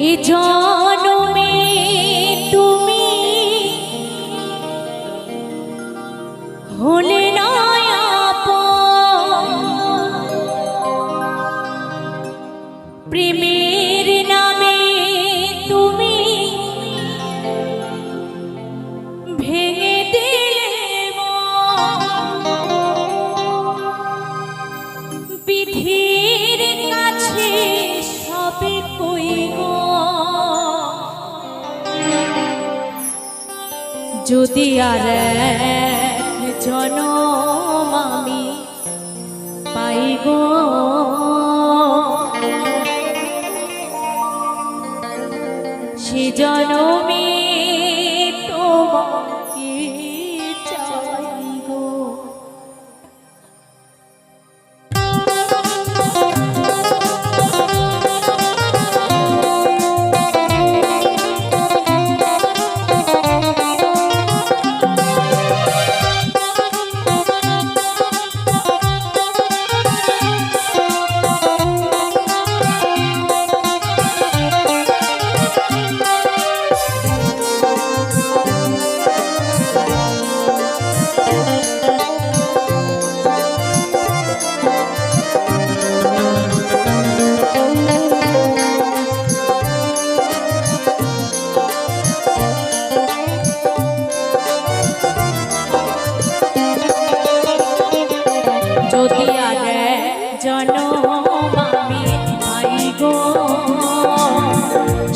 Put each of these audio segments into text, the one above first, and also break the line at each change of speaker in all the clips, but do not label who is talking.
এ জনমে যদি আর জনম আমি পাই গো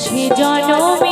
সে জনমে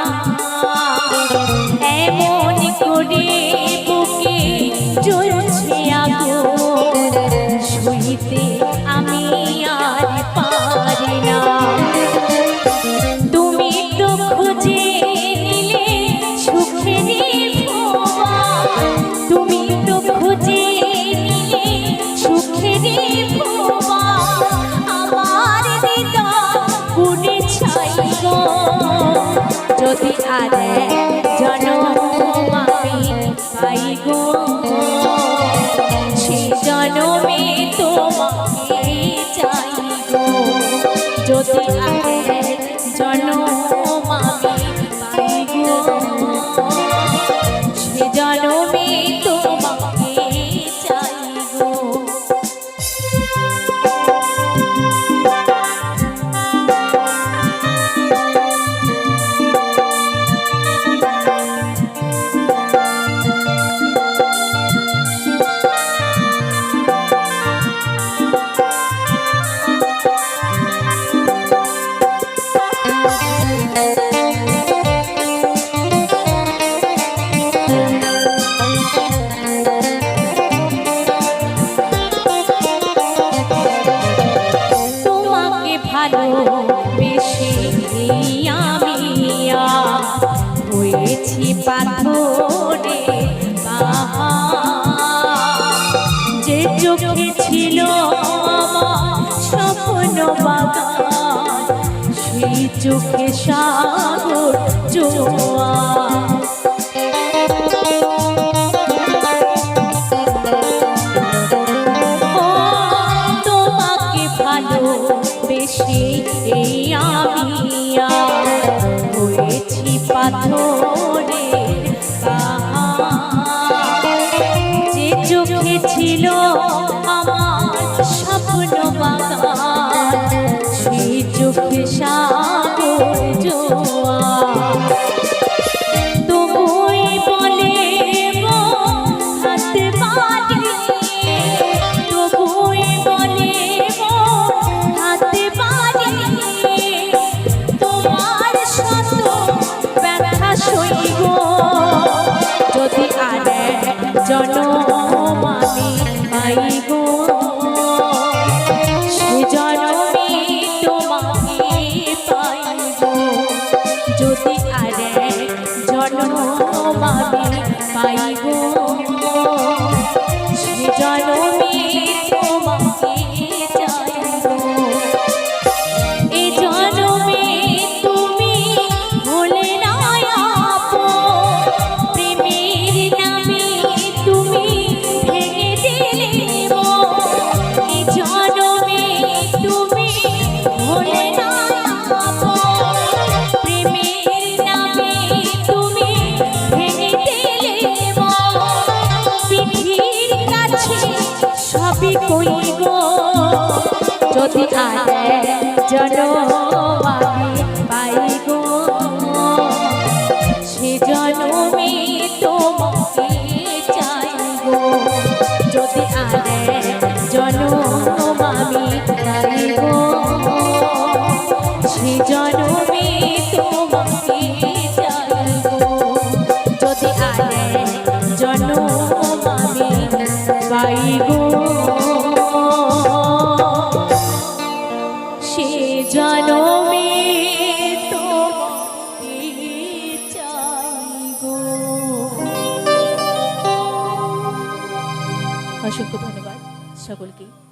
এমন করে বুকে জ্বলছে আগুন। শুইতে আমি তুমি তো খুঁজে নিলে তুমি তো খুঁজে নিলে সুখের ছাই যদি আর গো চোখে ছিল স্বপ্ন বাগান। সেই চোখে সাগর জোয়া তোমাকে ভালোবেসে ছিল আমার স্বপ্ন বাঁকা। নাই কইব যদি আয় জন गुल की